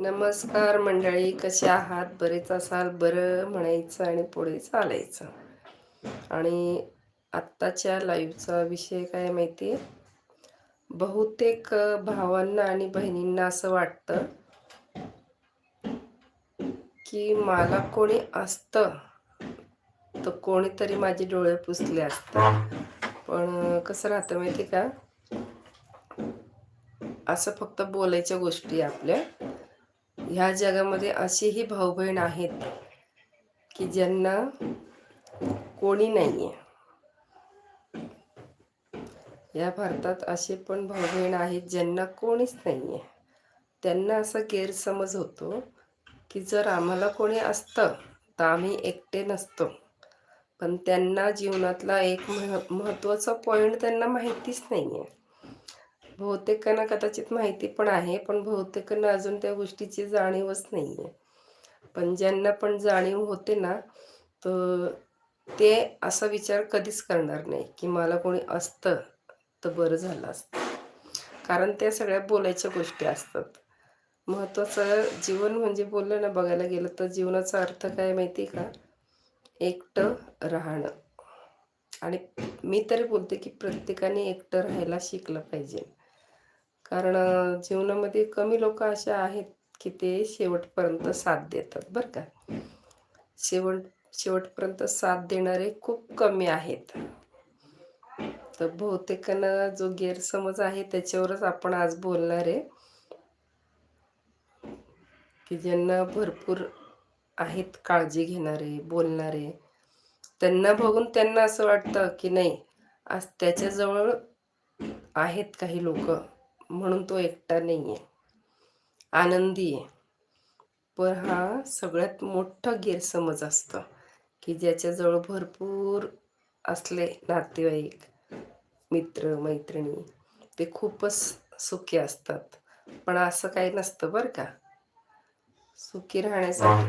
नमस्कार मंडळी कसे आहात? बरेच असाल बरं म्हणायचं आणि पुढे चालायचं. आणि आत्ताच्या लाईव्हचा विषय काय माहिती? आहे बहुतेक भावांना आणि बहिणींना असं वाटतं की मला कोणी असतं तर कोणीतरी माझे डोळे पुसले असतात. पण कसं राहतं माहिती का? असं फक्त बोलायच्या गोष्टी आपल्या. ह्या जगामध्ये असेही भाऊ बहीण आहेत की ज्यांना कोणी नाही आहे या भारतात असे पण भाऊ बहीण आहेत ज्यांना कोणीच नाही आहे त्यांना असा गैरसमज होतो की जर आम्हाला कोणी असतं तर आम्ही एकटे नसतो. पण त्यांना जीवनातला एक मह महत्त्वाचा पॉईंट त्यांना माहितीच नाही आहे बहुतेकांना कदाचित माहिती पण आहे पण बहुतेकांना अजून त्या गोष्टीची जाणीवच नाही आहे पण ज्यांना पण जाणीव होते ना तर ते असा विचार कधीच करणार नाही की मला कोणी असतं तर बरं झालं असतं. कारण त्या सगळ्या बोलायच्या गोष्टी असतात. महत्त्वाचं जीवन म्हणजे बोललं ना बघायला गेलं तर जीवनाचा अर्थ काय माहिती का? एकटं राहणं. आणि मी तरी बोलते की प्रत्येकाने एकटं राहायला शिकलं पाहिजे. कारण जीवनामध्ये कमी लोक असे आहेत की ते शेवटपर्यंत साथ देतात बरं का. शेवट शेवटपर्यंत साथ देणारे खूप कमी आहेत. तर बहुतेकांना जो गैरसमज आहे त्याच्यावरच आपण आज बोलणार आहे. की ज्यांना भरपूर आहेत काळजी घेणारे बोलणारे त्यांना बघून त्यांना असं वाटतं की नाही आज त्याच्याजवळ आहेत काही लोक. म्हणून तो एकटा नाही आहे आनंदी आहे पण हा सगळ्यात मोठा गैरसमज असतं की ज्याच्याजवळ भरपूर असले नातेवाईक मित्र मैत्रिणी ते खूपच सुखी असतात. पण असं काही नसतं बरं का. सुखी राहण्यासाठी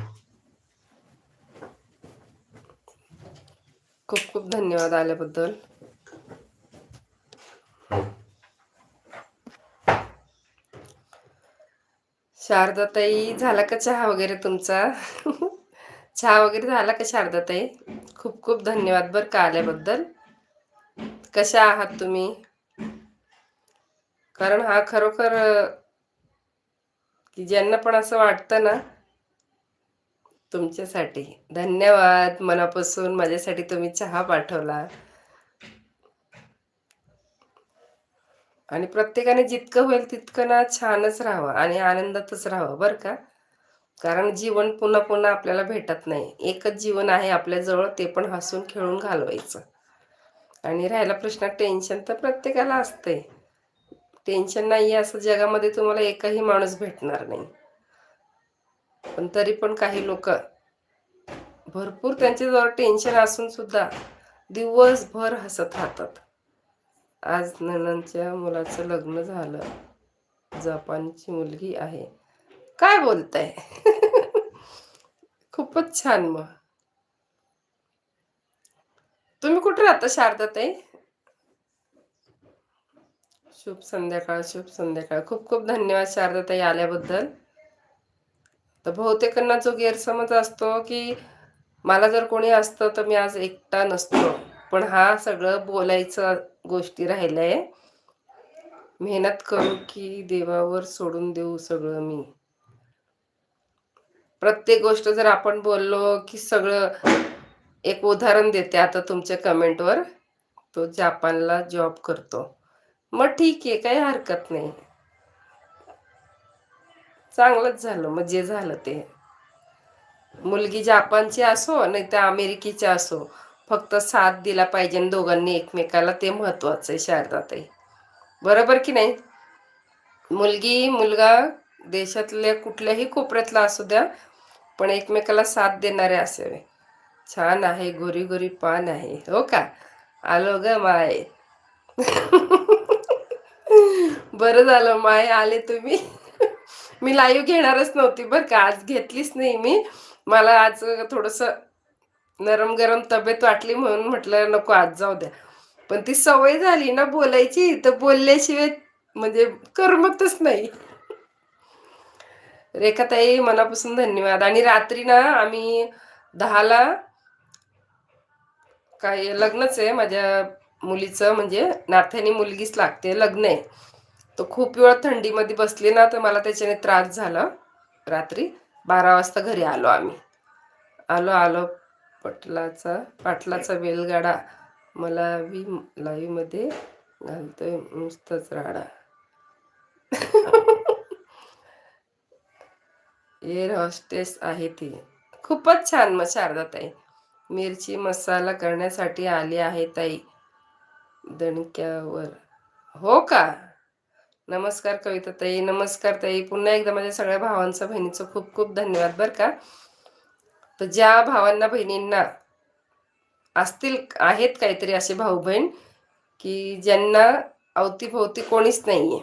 खूप खूप धन्यवाद आल्याबद्दल. शारदाताई झाला का चहा वगैरे तुमचा? चहा वगैरे झाला का शारदाताई खूप खूप धन्यवाद बरं का आल्याबद्दल. कशा आहात तुम्ही? कारण हा खरोखर की ज्यांना पण असं वाटतं ना तुमच्यासाठी. धन्यवाद मनापासून माझ्यासाठी तुम्ही चहा पाठवला. आणि प्रत्येकाने जितकं होईल तितकं ना छानच राहावं आणि आनंदातच राहावं बरं का? कारण जीवन पुन्हा पुन्हा आपल्याला भेटत नाही. एकच जीवन आहे आपल्याजवळ ते पण हसून खेळून घालवायचं. आणि राहिला प्रश्न टेन्शन तर प्रत्येकाला असतंय. टेन्शन नाही आहे असं जगामध्ये तुम्हाला एकही माणूस भेटणार नाही. पण तरी पण काही लोक भरपूर त्यांच्याजवळ टेन्शन असून सुद्धा दिवसभर हसत राहतात. आज ननंदच्या मुलाचं लग्न झालं. जपानची मुलगी आहे. काय बोलताय? खूपच छान मग. तुम्ही कुठे राहता शारदाताई शुभ संध्याकाळ शुभ संध्याकाळ. खूप खूप धन्यवाद शारदाताई आल्याबद्दल. तर बहुतेकांना जो गैरसमज असतो की मला जर कोणी असतं तर मी आज एकटा नसतो. पण हा सगळं बोलायचं गोष्टी राहिल्या. आहे मेहनत करू की देवावर सोडून देऊ सगळं मी. प्रत्येक गोष्ट जर आपण बोललो की सगळं एक उदाहरण देते आता तुमच्या कमेंटवर. तो जापानला जॉब करतो. मग ठीक आहे काही हरकत नाही. चांगलंच झालं मग जे झालं ते. मुलगी जापानची असो नाही तर अमेरिकेची असो. फक्त साथ दिला पाहिजे आणि दोघांनी एकमेकाला ते महत्वाचं आहे शारदाताई. बरोबर की नाही? मुलगी मुलगा देशातल्या कुठल्याही कोपऱ्यातला असू द्या पण एकमेकाला साथ देणारे असावे. छान आहे गोरी गोरी पान आहे. हो का? आलो ग माय. बरं झालं माय आले तुम्ही. मी लाईव्ह घेणारच नव्हती बरं का? आज घेतलीच नाही मी. मला आज थोडंसं नरम गरम तब्येत वाटली म्हणून म्हटलं नको आज जाऊ द्या. पण ती सवय झाली ना बोलायची तर बोलल्याशिवाय म्हणजे करमतच नाही. रेखाताई मनापासून धन्यवाद. आणि रात्री ना आम्ही दहाला काय लग्नच आहे माझ्या मुलीचं म्हणजे नाथ्याने मुलगीच लागते लग्न आहे. तो खूप वेळ थंडीमध्ये बसली ना तर मला त्याच्याने त्रास झाला. रात्री बारा वाजता घरी आलो आम्ही. आलो आलो. पटलाचा पाटलाचा बेलगाडा मला बी लाईव्हमध्ये घालतोय नुसतंच राडा. एअर हॉस्टेस आहे ती. खूपच छान मग शारदा ताई. मिरची मसाला करण्यासाठी आली आहे ताई. दणक्यावर. हो का? नमस्कार कविता ताई. नमस्कार ताई. पुन्हा एकदा माझ्या सगळ्या भावांचं बहिणीचं खूप खूप धन्यवाद बरं का? तर ज्या भावांना बहिणींना असतील आहेत काहीतरी असे भाऊ बहीण की ज्यांना अवतीभोवती कोणीच नाहीये.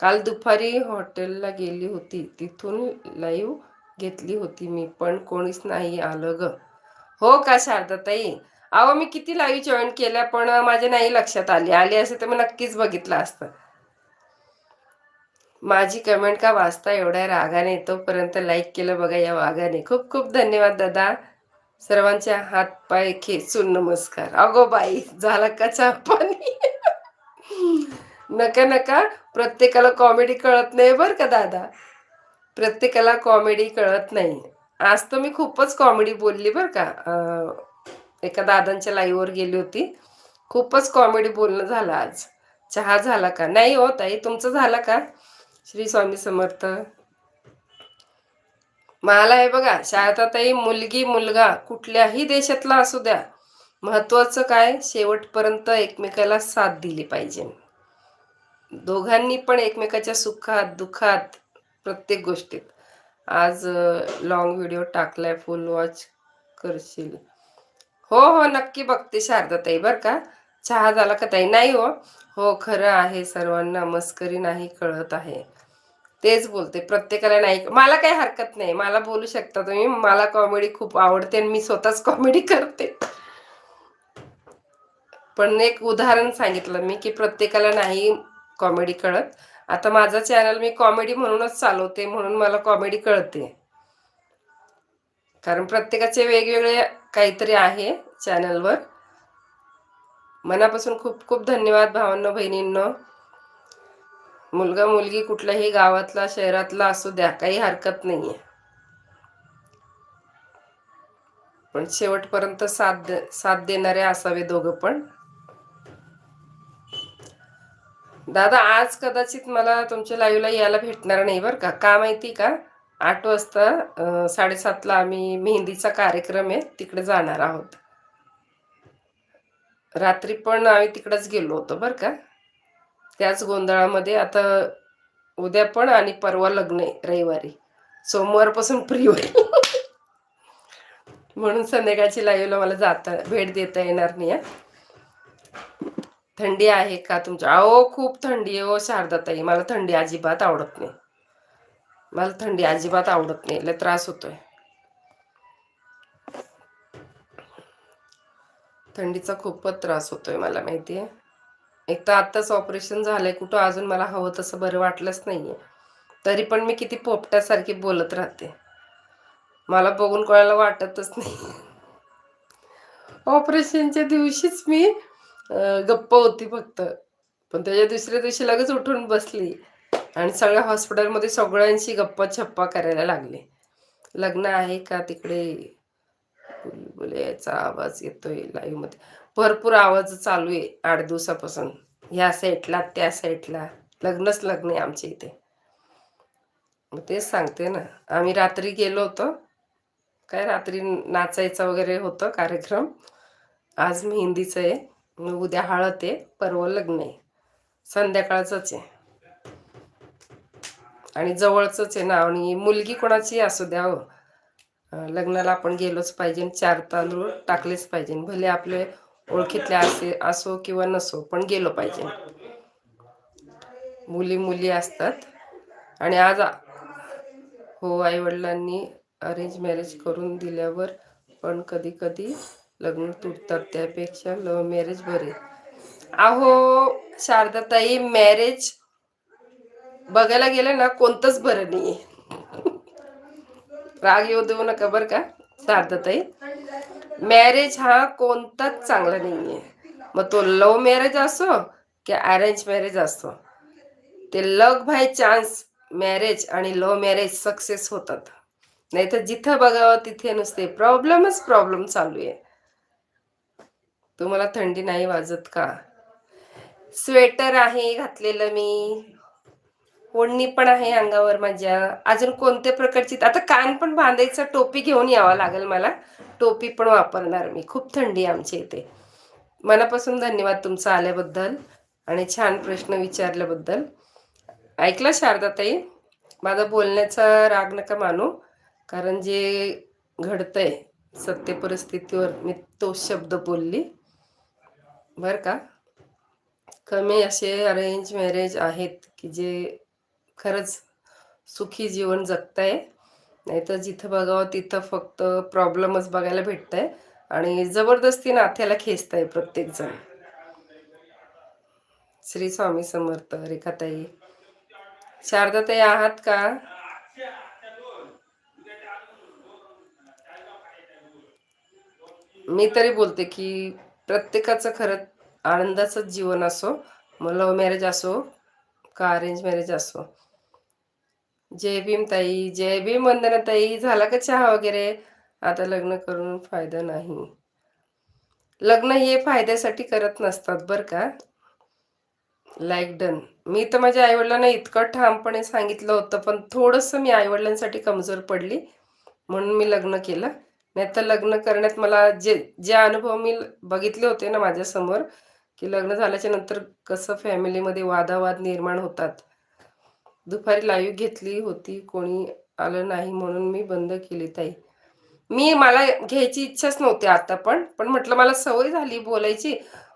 काल दुपारी हॉटेलला गेली होती. तिथून लाईव्ह घेतली होती मी पण कोणीच नाही आलं ग. हो का शारदाताई? अहो मी किती लाईव्ह जॉईन केल्या पण माझ्या नाही लक्षात आली. आली असे तर मी नक्कीच बघितलं असतं. माझी कमेंट का वाचता एवढ्या रागाने? तोपर्यंत लाईक केलं बघा या वागाने खूप खूप धन्यवाद दादा. सर्वांच्या हात पाय खेचून नमस्कार. अगो बाई झाला का चहा पाणी. नका नका. प्रत्येकाला कॉमेडी कळत नाही बरं का दादा? प्रत्येकाला कॉमेडी कळत नाही. आज तर मी खूपच कॉमेडी बोलली बरं का. एका दादांच्या लाईव्हवर गेली होती. खूपच कॉमेडी बोलणं झालं आज. चहा झाला का? नाही हो ताई तुमचं झाला का? श्री स्वामी समर्थ. मला आहे बघा शारदाताई मुलगी मुलगा कुठल्याही देशातला असू द्या महत्वाचं काय? शेवटपर्यंत एकमेकाला साथ दिली पाहिजे. दोघांनी पण एकमेकाच्या सुखात दुखात प्रत्येक गोष्टीत. आज लॉंग व्हिडिओ टाकलाय फुल वॉच करशील. हो हो नक्की बघते शारदाताई बरं का? चहा झाला का ताई? नाही हो. हो खरं आहे. सर्वांना मस्करी नाही कळत आहे. तेच बोलते. प्रत्येकाला नाही मला काही हरकत नाही. मला बोलू शकता तुम्ही. मला कॉमेडी खूप आवडते आणि मी स्वतःच कॉमेडी करते. पण एक उदाहरण सांगितलं मी की प्रत्येकाला नाही कॉमेडी कळत. आता माझा चॅनल मी कॉमेडी म्हणूनच चालवते म्हणून मला कॉमेडी कळते. कारण प्रत्येकाचे वेगवेगळे काहीतरी आहे चॅनलवर मनापासून खूप खूप धन्यवाद भावांनो बहिणींनो. मुलगा मुलगी कुठल्याही गावातला शहरातला असू द्या काही हरकत नाहीये. पण शेवटपर्यंत साथ दे- साथ देणारे असावे दोघं पण. दादा आज कदाचित मला तुमच्या लाईव्हला यायला भेटणार नाही बरं का? का माहिती का? आठ वाजता साडेसातला आम्ही मेहंदीचा कार्यक्रम आहे तिकडे जाणार आहोत. रात्री पण आम्ही तिकडेच गेलो होतो बरं का. त्याच गोंधळामध्ये आता उद्या पण आणि परवा लग्न आहे रविवारी. सोमवारपासून फ्री होईल म्हणून संध्याकाळची लाईव्हला मला जाता भेट देता येणार नाही थंडी आहे का तुमच्या? अहो खूप थंडी आहे हो शारदाताई. मला थंडी अजिबात आवडत नाही. मला थंडी अजिबात आवडत नाही. लय त्रास होतोय. थंडीचा खूपच त्रास होतोय मला माहिती आहे एक तर आत्ताच ऑपरेशन झालंय कुठं अजून मला हवं तसं बरं वाटलंच नाहीये. तरी पण मी किती पोपट्यासारखी बोलत राहते. मला बघून कोणाला वाटतच नाही. ऑपरेशनच्या दिवशीच मी गप्प होती फक्त. पण त्याच्या दुसऱ्या दिवशी लगेच उठून बसली आणि सगळ्या हॉस्पिटलमध्ये सगळ्यांशी गप्पा छप्पा करायला लागले. लग्न आहे का तिकडे? बुलबुलेचा आवाज येतोय लाईव्हमध्ये. भरपूर आवाज चालू आहे आठ दिवसापासून. ह्या साईडला त्या साईडला लग्नच लग्न आहे आमच्या इथे. मग तेच सांगते ना. आम्ही रात्री गेलो होतो. काय रात्री नाचायचं वगैरे होतं कार्यक्रम. आज मेहंदीचं आहे. मग उद्या हळद आहे. परवा लग्न आहे. संध्याकाळचंच आहे. आणि जवळचंच आहे ना. आणि मुलगी कोणाची असू द्या हो. लग्नाला आपण गेलोच पाहिजे चार तांदूळ टाकलेच पाहिजे. भले आपले ओळखीतले असे असो किंवा नसो पण गेलो पाहिजे. मुली मुली असतात. आणि आज हो आईवडिलांनी अरेंज मॅरेज करून दिल्यावर पण कधी कधी लग्न तुटतात त्यापेक्षा लव्ह मॅरेज बरे. अहो शारदाताई मॅरेज बघायला गेलं ना कोणतंच बरं नाही राग येऊ देऊ नका बरं का शारदाताई मॅरेज हा कोणताच चांगला नाही आहे मग तो लव्ह मॅरेज असो की अरेंज मॅरेज असो ते लग बाय चान्स मॅरेज आणि लव्ह मॅरेज सक्सेस होतात. नाही तर जिथं बघावं तिथे नुसते प्रॉब्लेमच प्रॉब्लेम चालू आहे. तुम्हाला थंडी नाही वाजत का? स्वेटर आहे घातलेलं मी. ओढणी पण आहे अंगावर माझ्या. अजून कोणत्या प्रकारची? आता कान पण बांधायचा टोपी घेऊन यावं लागेल मला. टोपी पण वापरणार मी. खूप थंडी आमच्या इथे. मनापासून धन्यवाद तुमचं आल्याबद्दल आणि छान प्रश्न विचारल्याबद्दल. ऐकला शारदाताई? माझा बोलण्याचा राग नका मानू कारण जे घडतंय सत्य परिस्थितीवर मी तो शब्द बोलली. बर का? कमी असे अरेंज मॅरेज आहेत की जे खरंच सुखी जीवन जगताय. नाहीतर जिथं बघावं तिथं फक्त प्रॉब्लेमच बघायला भेटतंय आणि जबरदस्ती नाथ्याला खेचताय प्रत्येक जण श्री स्वामी समर्थ रेखाताई. शारदाताई आहात का? मी तरी बोलते की प्रत्येकाचं खरं आनंदाचंच जीवन असो. मग लव्ह मॅरेज असो का अरेंज मॅरेज असो. जय भीम ताई जय भीम वंदना ताई झाला का चहा वगैरे? आता लग्न करून फायदा नाही. लग्न हे फायद्यासाठी करत नसतात बरं का? लाईक डन मी तर माझ्या आईवडिलांना इतकं ठामपणे सांगितलं होतं पण थोडंसं मी आईवडिलांसाठी कमजोर पडली म्हणून मी लग्न केलं. नाही तर लग्न करण्यात मला जे जे अनुभव मी बघितले होते ना माझ्यासमोर की लग्न झाल्याच्यानंतर कसं फॅमिलीमध्ये वादावाद निर्माण होतात. दुपारी लाईव्ह घेतली होती. कोणी आलं नाही म्हणून मी बंद केली ताई. मी मला घ्यायची इच्छाच नव्हती आता पण. पण म्हटलं मला सवय झाली बोलायची.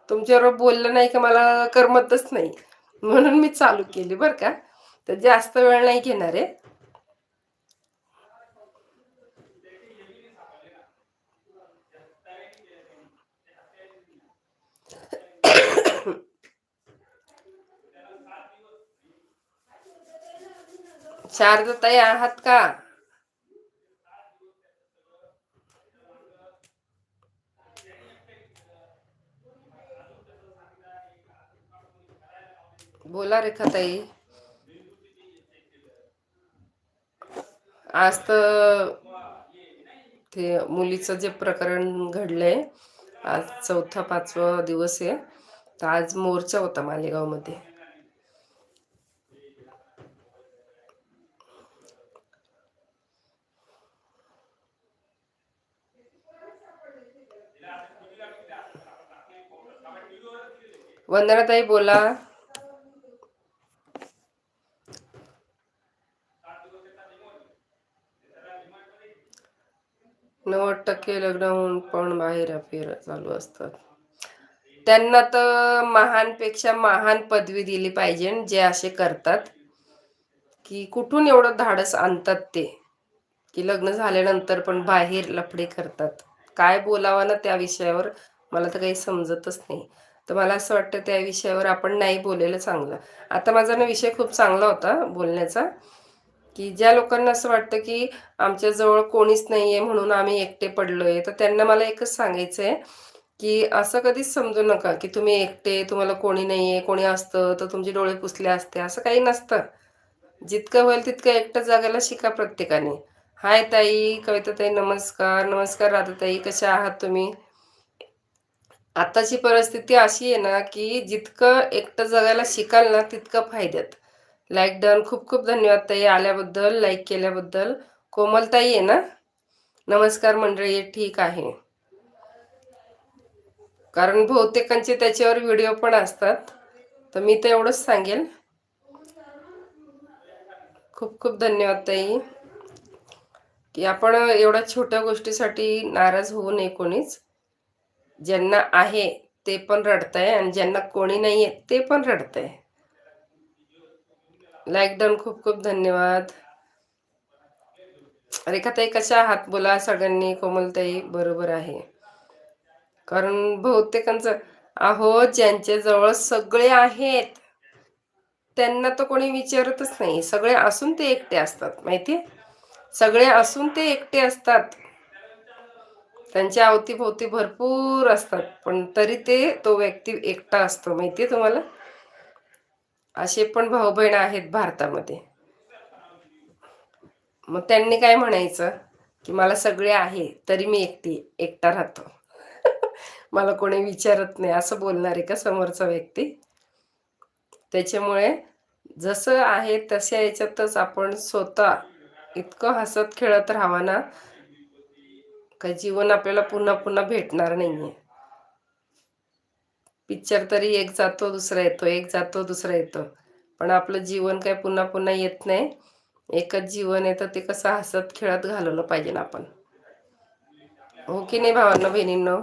तुमच्याबरोबर बोललं नाही का मला करमतच नाही. म्हणून मी चालू केली बरं का. तर जास्त वेळ नाही घेणार आहे. शारदताई आहात का? बोला रेखाताई आज तर ते मुलीचं जे प्रकरण घडलंय आज चौथा पाचवा दिवस आहे. तर आज मोर्चा होता मालेगावमध्ये. वंदनाताई बोला. नव्वद टक्के लग्न होऊन पण बाहेर अफेअर चालू असतात. त्यांना तर महानपेक्षा महान पदवी दिली पाहिजे जे असे करतात की कुठून एवढं धाडस आणतात ते की लग्न झाल्यानंतर पण बाहेर लफडे करतात. काय बोलावा ना त्या विषयावर मला तर काही समजतच नाही. तर मला असं वाटतं त्या विषयावर आपण नाही बोललेलं चांगलं. आता माझा ना विषय खूप चांगला होता बोलण्याचा की ज्या लोकांना असं वाटतं की आमच्याजवळ कोणीच नाही आहे म्हणून आम्ही एकटे पडलोय तर त्यांना मला एकच सांगायचं आहे की असं कधीच समजू नका की तुम्ही एकटे तुम्हाला कोणी नाही आहे कोणी असतं तर तुमचे डोळे पुसले असते असं काही नसतं. जितकं होईल तितकं एकटं जागायला शिका प्रत्येकाने. हाय ताई कविता ताई नमस्कार नमस्कार राधाताई कशा आहात तुम्ही? आताची परिस्थिती अशी आहे ना की जितकं एकटं जगायला शिकाल ना तितकं फायद्यात. लाईक डन खूप खूप धन्यवाद ताई आल्याबद्दल लाईक केल्याबद्दल. कोमलताई आहे ना? नमस्कार मंडळी ठीक आहे. कारण बहुतेकांचे त्याच्यावर व्हिडिओ पण असतात. तर मी तर एवढंच सांगेल. खूप खूप धन्यवाद ताई. की आपण एवढ्या छोट्या गोष्टीसाठी नाराज होऊ नये कोणीच. ज्यांना आहे ते पण रडतंय आणि ज्यांना कोणी नाही आहे ते पण रडतंय. लाईक डन खूप खूप धन्यवाद. रेखाताई कशा आहात? बोला सगळ्यांनी कोमलताई बरोबर आहे. कारण बहुतेकांचं अहो ज्यांच्या जवळ सगळे आहेत त्यांना तर कोणी विचारतच नाही. सगळे असून ते एकटे असतात माहिती सगळे असून ते एकटे असतात. त्यांच्या अवतीभोवती भरपूर असतात पण तरी ते तो व्यक्ती एकटा असतो माहितीये तुम्हाला? असे पण भाऊ बहीण आहेत भारतामध्ये. मग त्यांनी काय म्हणायचं? की मला सगळे आहे तरी मी एकटी एकटा राहतो. मला कोणी विचारत नाही असं बोलणार आहे का समोरचा व्यक्ती? त्याच्यामुळे जसं आहे तशा याच्यातच आपण स्वतः इतकं हसत खेळत राहावा ना का जीवन आपल्याला पुन्हा पुन्हा भेटणार नाहीये. पिक्चर तरी एक जातो दुसरा येतो एक जातो दुसरा येतो. पण आपलं जीवन काय पुन्हा पुन्हा येत नाही. एकच जीवन येतं ते कसं हसत खेळत घालवलं पाहिजे ना आपण. हो की नाही भावांना बहिणींनो?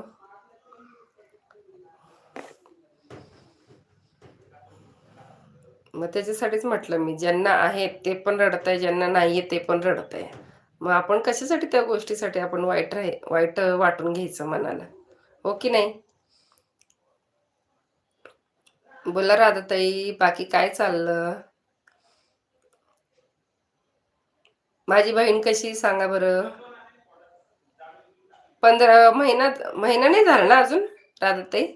मग त्याच्यासाठीच म्हटलं मी ज्यांना आहे ते पण रडत आहे ज्यांना नाही आहे ते पण रडत आहे मग आपण कशासाठी त्या गोष्टीसाठी आपण वाईट राही वाईट वाटून घ्यायचं मनाला? हो की नाही? बोला राधाताई बाकी काय चाललं? माझी बहीण कशी सांगा बरं. पंधरा महिना महिना नाही झाला ना अजून राधाताई?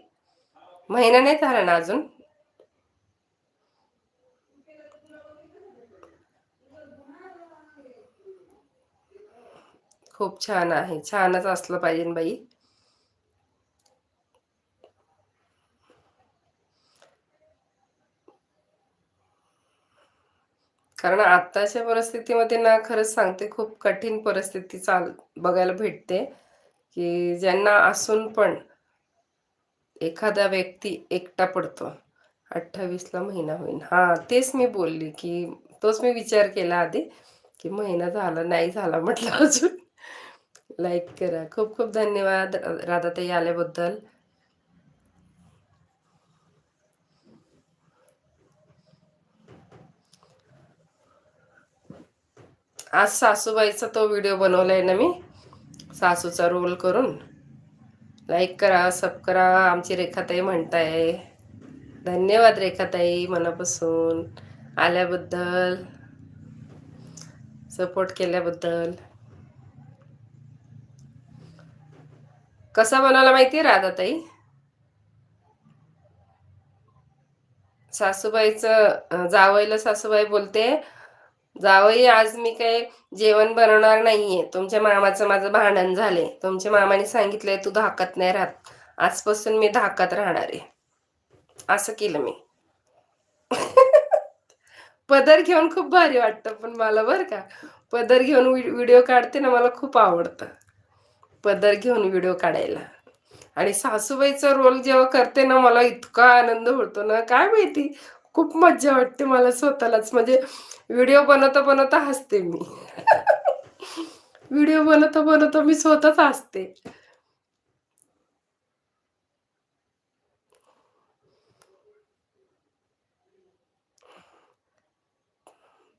महिना नाही झाला ना अजून? खूप छान आहे. छानच असलं पाहिजे बाई. कारण आत्ताच्या परिस्थितीमध्ये ना खरंच सांगते खूप कठीण परिस्थिती चाल बघायला भेटते. की ज्यांना असून पण एखादा व्यक्ती एकटा पडतो. अठ्ठावीसला महिना होईल हां तेच मी बोलली की तोच मी विचार केला आधी की महिना झाला नाही झाला म्हटलं अजून. लाईक करा. खूप खूप धन्यवाद राधाताई आल्याबद्दल. आज सासूबाईचा तो व्हिडिओ बनवलाय ना मी. सासूचा रोल करून. लाईक करा सब करा आमची रेखाताई म्हणताय. धन्यवाद रेखाताई मनापासून आल्याबद्दल. सपोर्ट केल्याबद्दल. कसा बनवला माहिती राधाताई? सासूबाईचं जावईला सासूबाई बोलते जावई आज मी काय जेवण बनवणार नाहीये. तुमच्या मामाचं माझं भांडण झाले. तुमच्या मामाने सांगितलंय तू धाकत नाही राहत. आजपासून मी धाकत राहणार आहे. असं केलं मी. पदर घेऊन खूप भारी वाटतं पण मला बरं का. पदर घेऊन व्हिडिओ काढते ना मला खूप आवडतं. पदर घेऊन व्हिडिओ काढायला. आणि सासूबाईचा रोल जेव्हा करते ना मला इतका आनंद होतो ना. काय माहिती? खूप मज्जा वाटते मला स्वतःलाच. म्हणजे व्हिडिओ बनवता बनवता हसते मी. व्हिडिओ बनवता बनवता मी स्वतःच हसते.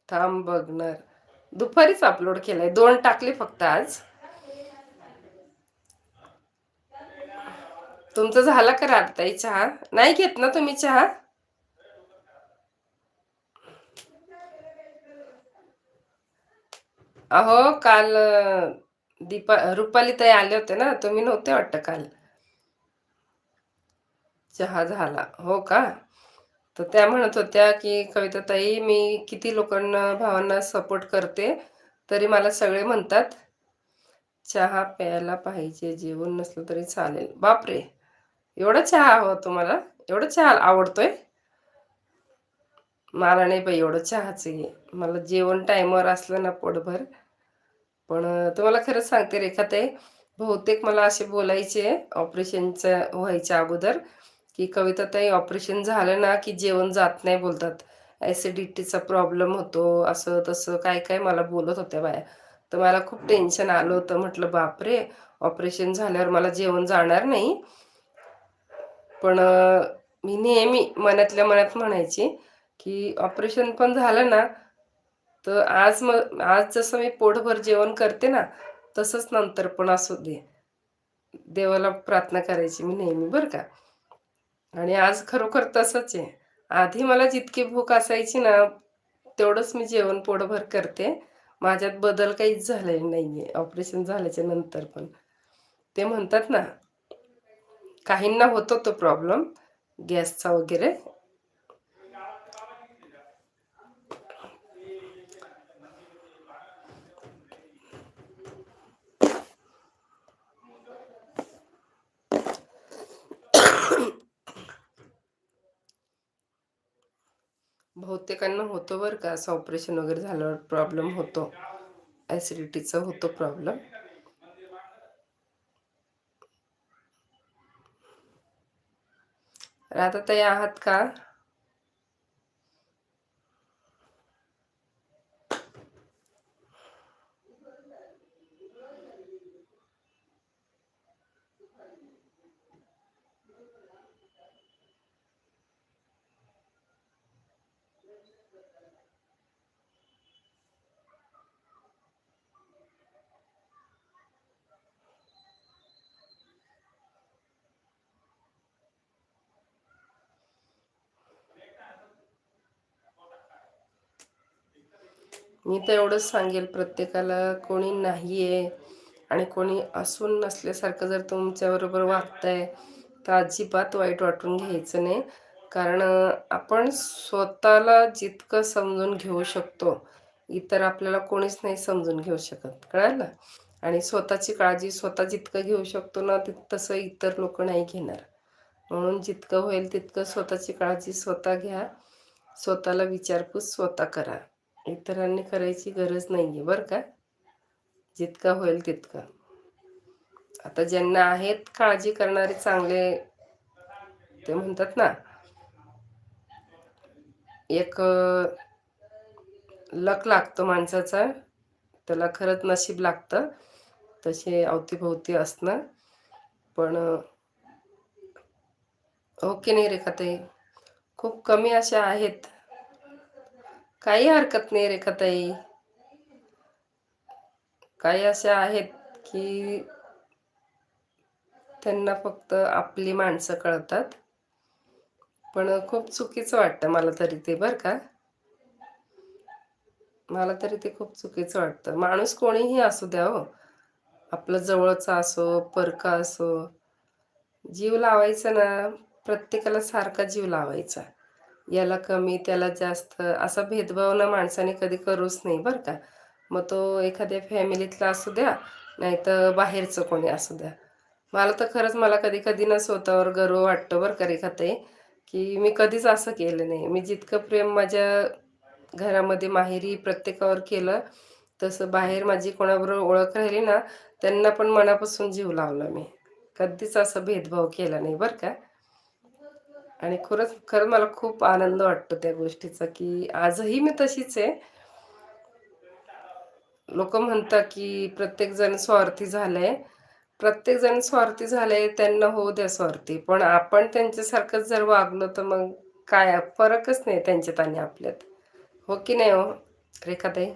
थांब बघणार. दुपारीच अपलोड केलाय. दोन टाकले फक्त आज. तुमचं झालं का राबताई चहा? नाही घेत ना तुम्ही चहा? अहो काल दीपा रुपाली ताई आले होते ना तुम्ही नव्हते वाटतं काल? चहा झाला. हो का? तर त्या म्हणत होत्या की कविता ताई मी किती लोकांना भावांना सपोर्ट करते तरी मला सगळे म्हणतात चहा प्यायला पाहिजे जेवण नसलं तरी चालेल. बापरे! एवढा चहा हवा तुम्हाला? एवढं चहा आवडतोय? मला नाही बाई एवढं चहाचं आहे मला जेवण टाईमवर असलं ना पोटभर. पण तुम्हाला खरंच सांगते रेखा ते बहुतेक मला असे बोलायचे ऑपरेशनचं व्हायच्या अगोदर की कविता ताई ऑपरेशन झालं ना की जेवण जात नाही बोलतात. ॲसिडिटीचा प्रॉब्लेम होतो असं तसं काय काय मला बोलत होत्या बाया. तर मला खूप टेन्शन आलं होतं. म्हटलं बापरे ऑपरेशन झाल्यावर मला जेवण जाणार नाही. पण मी नेहमी मनातल्या मनात म्हणायची की ऑपरेशन पण झालं ना तर आज मग आज जसं मी पोटभर जेवण करते ना तसंच नंतर पण असू दे. देवाला प्रार्थना करायची मी नेहमी बरं का? आणि आज खरोखर तसंच आहे. आधी मला जितकी भूक असायची ना तेवढंच मी जेवण पोटभर करते. माझ्यात बदल काहीच झालेला नाही आहे ऑपरेशन झाल्याच्यानंतर पण. ते म्हणतात ना काहींना होतो तो प्रॉब्लेम गॅसचा वगैरे. बहुतेकांना होतो बरं का असं ऑपरेशन वगैरे झाल्यावर प्रॉब्लेम होतो. ॲसिडिटीचा होतो प्रॉब्लेम राधाताई आहात का? मी तर एवढंच सांगेल प्रत्येकाला कोणी नाही आहे आणि कोणी असून नसल्यासारखं जर तुमच्याबरोबर वागताय तर अजिबात वाईट वाटून घ्यायचं नाही. कारण आपण स्वतःला जितकं समजून घेऊ शकतो इतर आपल्याला कोणीच नाही समजून घेऊ शकत. कळालं? आणि स्वतःची काळजी स्वतः जितकं घेऊ शकतो ना तसं इतर लोक नाही घेणार. म्हणून जितकं होईल तितकं स्वतःची काळजी स्वतः घ्या. स्वतःला विचारपूस स्वतः करा. इतरांनी करायची गरज नाही आहे बरं का. जितकं होईल तितकं. आता ज्यांना आहेत काळजी करणारे चांगले ते म्हणतात ना एक लक लागतो माणसाचा त्याला खरंच नशीब लागतं तसे अवतीभोवती असणं. पण ओके हो नाही रेखा ते खूप कमी अशा आहेत. काही हरकत नाही रेखाताई काही अशा आहेत की त्यांना फक्त आपली माणसं कळतात. पण खूप चुकीचं वाटतं मला तरी ते बरं का? मला तरी ते खूप चुकीचं वाटतं. माणूस कोणीही असू द्या हो. आपलं जवळचा असो परका असो. जीव लावायचा ना प्रत्येकाला सारखा जीव लावायचा. याला कमी त्याला जास्त असा भेदभाव ना माणसाने कधी करूच नाही बरं का. मग तो एखाद्या फॅमिलीतला असू द्या नाही तर बाहेरचं कोणी असू द्या. मला तर खरंच मला कधी कधी ना स्वतःवर गर्व वाटतं बरं का रेखाताई की मी कधीच असं केलं नाही. मी जितकं प्रेम माझ्या घरामध्ये माहेरी प्रत्येकावर केलं तसं बाहेर माझी कोणाबरोबर ओळख राहिली ना त्यांना पण मनापासून जीव लावला मी. कधीच असं भेदभाव केला नाही बरं का. आणि खरंच खरं मला खूप आनंद वाटतो त्या गोष्टीचा की आजही मी तशीच आहे. लोक म्हणतात की प्रत्येक जण स्वार्थी झालंय. प्रत्येक जण स्वार्थी झालंय त्यांना होऊ द्या स्वार्थी. पण आपण त्यांच्यासारखंच जर वागलो तर मग काय? फरकच नाही त्यांच्यात आणि आपल्यात. हो की नाही हो रेखाताई?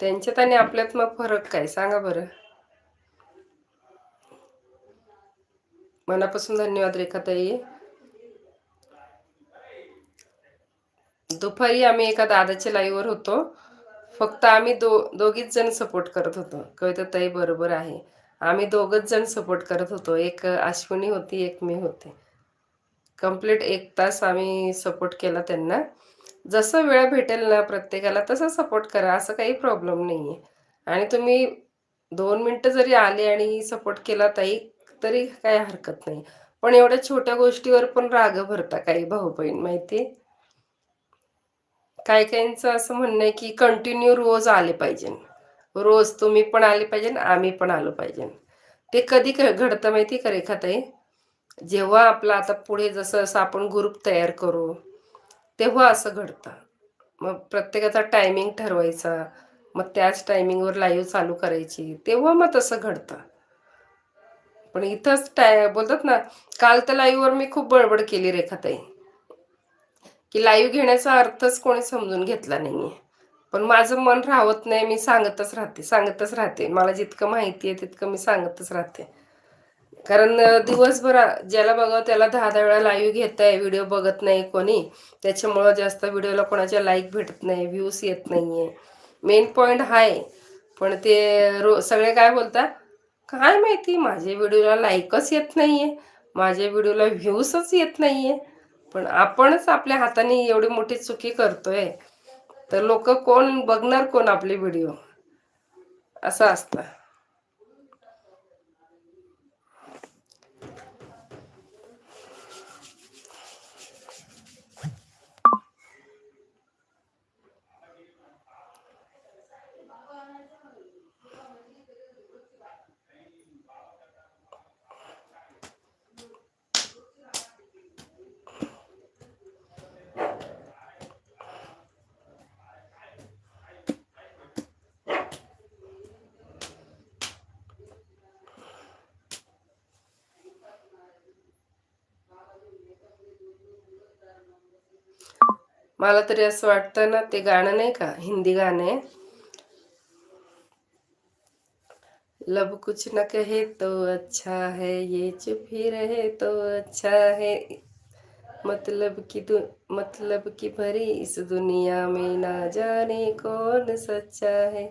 त्यांच्यात आणि आपल्यात मग फरक काय? सांगा बरं. मनापासून धन्यवाद रेखाताई. दुपारी आम्ही एका दादाच्या लाईव्हवर होतो. फक्त आम्ही दो दोघीच जण सपोर्ट करत होतो. कविता ताई बरोबर आहे. आम्ही दोघच जण सपोर्ट करत होतो. एक अश्विनी होती एक मी होते. कंप्लीट एक तास आम्ही सपोर्ट केला त्यांना. जसं वेळ भेटेल ना प्रत्येकाला तसं सपोर्ट करा. असं काही प्रॉब्लेम नाही आहे आणि तुम्ही दोन मिनटं जरी आले आणि सपोर्ट केला ताई तरी काही हरकत नाही. पण एवढ्या छोट्या गोष्टीवर पण राग भरता काही भाऊ बहीण माहिती काही काहींचं असं म्हणणं आहे की कंटिन्यू रोज आले पाहिजे. रोज तुम्ही पण आले पाहिजे आम्ही पण आलो पाहिजे. ते कधी घडतं माहिती का रेखाताई जेव्हा आपलं आता पुढे जसं असं आपण ग्रुप तयार करू तेव्हा असं घडतं. मग प्रत्येकाचा टायमिंग ठरवायचा. मग त्याच टायमिंगवर लाईव्ह चालू करायची. तेव्हा मग तसं घडतं. पण इथंच टाय बोलतात ना काल तर लाईव्हवर मी खूप बडबड केली रेखाताई की लाईव्ह घेण्याचा अर्थच कोणी समजून घेतला नाहीये. पण माझं मन राहत नाही मी सांगतच राहते सांगतच राहते. मला जितकं माहिती आहे तितकं मी सांगतच राहते. कारण दिवसभर ज्याला बघा त्याला दहा दहा वेळा लाईव्ह घेत आहे व्हिडिओ बघत नाही कोणी. त्याच्यामुळं जास्त व्हिडिओला कोणाच्या लाईक भेटत नाही व्ह्यूज येत नाहीये. मेन पॉईंट आहे पण ते रो सगळे काय बोलतात? काय माहिती माझ्या व्हिडिओला लाईकच येत नाहीये. माझ्या व्हिडिओला व्ह्यूजच येत नाहीये. पण आपणच आपल्या हाताने एवढी मोठी चुकी करतोय तर लोक कोण बघणार कोण आपले व्हिडिओ असं असतं. मला तरी असं वाटतं ना ते गाणं नाही का? हिंदी गाणं आहे. लब कुछ न कहे तो अच्छा है ये चुप ही रहे तो अच्छा है। मतलब की दु मतलब की भरी इस दुनिया में ना जाने कौन सच्चा है।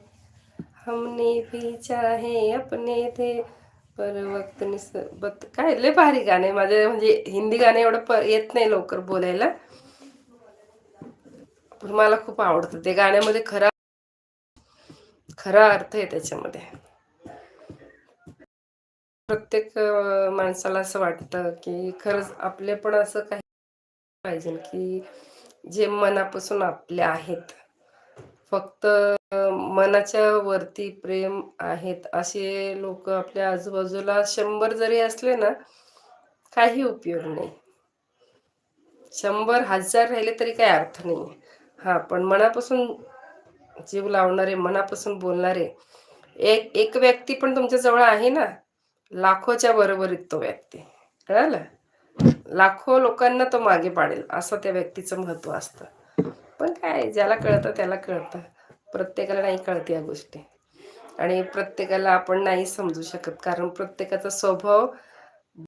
हमने भी चाहे अपने थे पर वक्त निस बत काय लय भारी गाणे माझे. म्हणजे हिंदी गाणे एवढं प येत नाही लवकर बोलायला. मला खूप आवडतं. ते गाण्यामध्ये खरा खरा अर्थ आहे त्याच्यामध्ये. प्रत्येक माणसाला असं वाटतं की खरंच आपले पण असं काही पाहिजे की जे मनापासून आपले आहेत. फक्त मनाच्या वरती प्रेम आहेत असे लोक आपल्या आजूबाजूला शंभर जरी असले ना काही उपयोग नाही. शंभर हजार राहिले तरी काही अर्थ नाही हां पण मनापासून जीव लावणारे मनापासून बोलणारे एक एक व्यक्ती पण तुमच्याजवळ आहे ना? लाखोच्या बरोबरीत तो व्यक्ती. कळालं? लाखो लोकांना तो मागे पाडेल. असं त्या व्यक्तीचं महत्त्व असतं. पण काय ज्याला कळतं त्याला कळतं. प्रत्येकाला नाही कळत या गोष्टी. आणि प्रत्येकाला आपण नाही समजू शकत. कारण प्रत्येकाचा स्वभाव